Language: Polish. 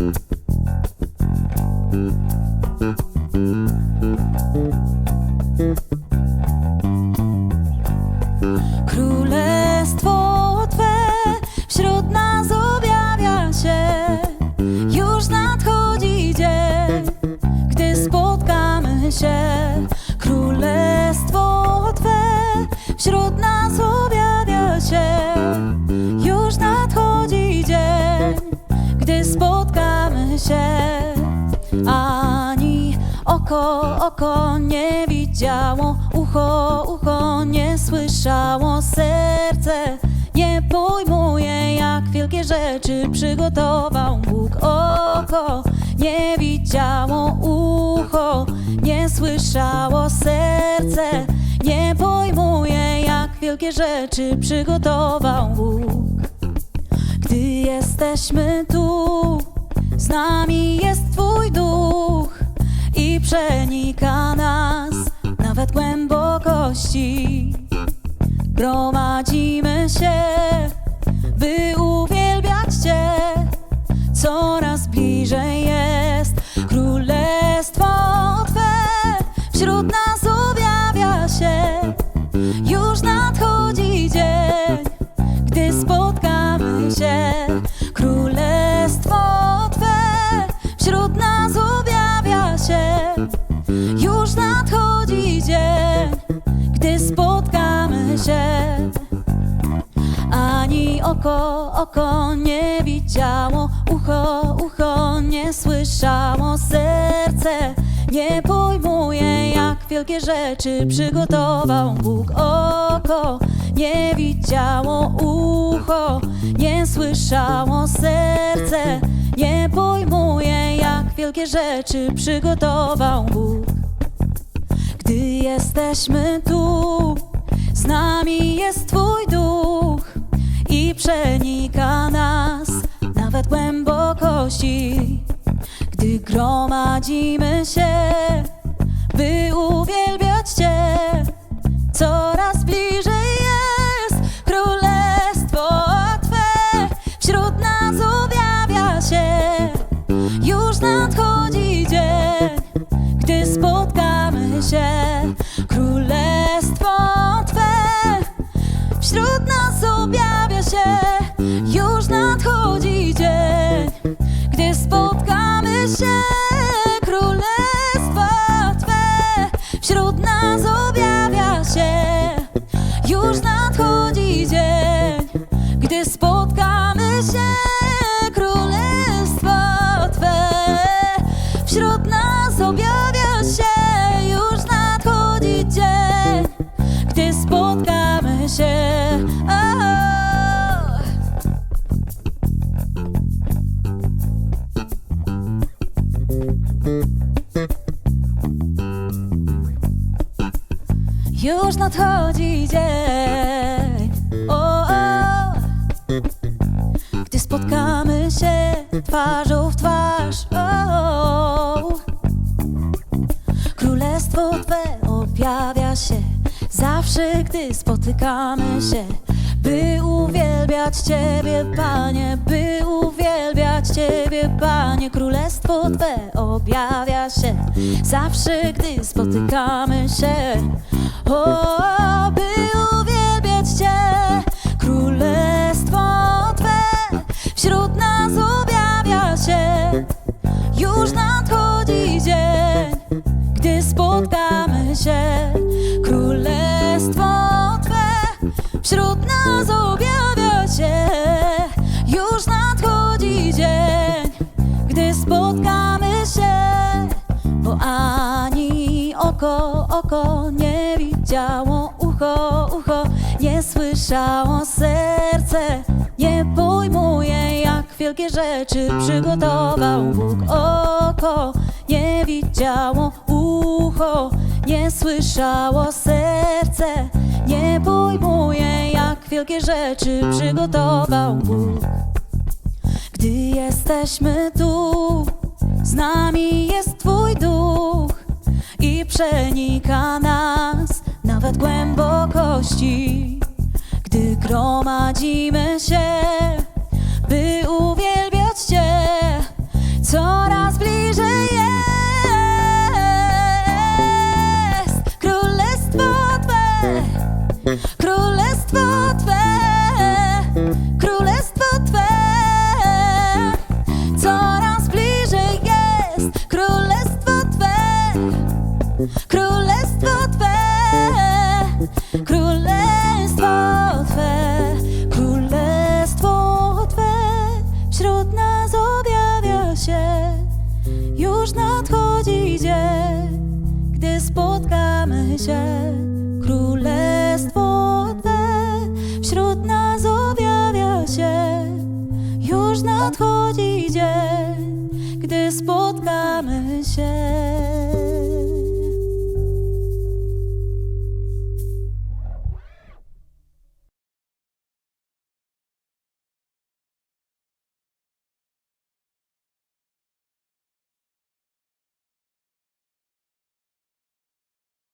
うん。Oko, oko nie widziało, ucho, ucho nie słyszało, serce nie pojmuje, jak wielkie rzeczy przygotował Bóg. Oko nie widziało, ucho nie słyszało, serce nie pojmuje, jak wielkie rzeczy przygotował Bóg. Gdy jesteśmy tu, z nami jest Twój duch przenika nas nawet głębokości. Gromadzimy się, by uwielbiać Cię. Coraz bliżej oko, oko nie widziało, ucho, ucho nie słyszało, serce nie pojmuje, jak wielkie rzeczy przygotował Bóg. Oko nie widziało, ucho nie słyszało, serce nie pojmuje, jak wielkie rzeczy przygotował Bóg. Gdy jesteśmy tu, z nami jest Twój przenika nas nawet głębokości. Gdy gromadzimy się, by uwielbiać już nadchodzi dzień, Już nadchodzi dzień, o, o, gdy spotkamy się twarzą w twarz. O, Królestwo Twe objawia się zawsze, gdy spotykamy się, by uwielbiać Ciebie, Panie, by uwielbiać Ciebie, Panie. Królestwo Twe objawia się zawsze, gdy spotykamy się, o, by oko, oko nie widziało, ucho, ucho nie słyszało, serce nie pojmuje, jak wielkie rzeczy przygotował Bóg. Oko nie widziało, ucho nie słyszało, serce nie pojmuje, jak wielkie rzeczy przygotował Bóg. Gdy jesteśmy tu, z nami jest Twój duch przenika nas nawet głębokości, gdy gromadzimy się, by uwielbiać Cię coraz bliżej. Jest królestwo Twe, królestwo Królestwo Twe Królestwo Twe Królestwo Twe Wśród nas objawia się. Już nadchodzi dzień Gdy spotkamy się. Królestwo Twe Wśród nas objawia się. Już nadchodzi dzień Gdy spotkamy się